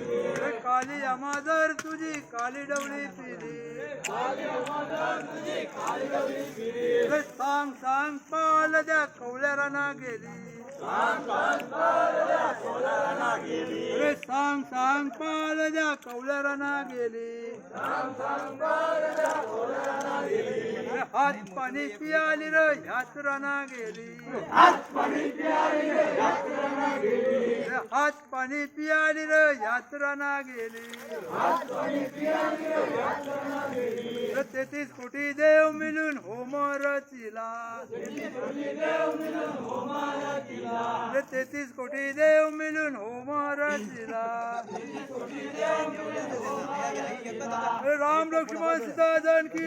काली अमादर तुझी काली डवळी फिरी सांग सांग पाल द्या कवल्याराना गेली. रे सांग सांग पाल द्या कवल्याराना गेली. हात पाणी पियाली रे ह्याच राना गेली. हात पाणी पियाली रे हात पाणी पियाली र यात्रा गेली. तेहतीस कोटी देव मिळून होम रचिला तेहतीस कोटी देव मिळून होम रचिला राम लक्ष्मण सीता जानकी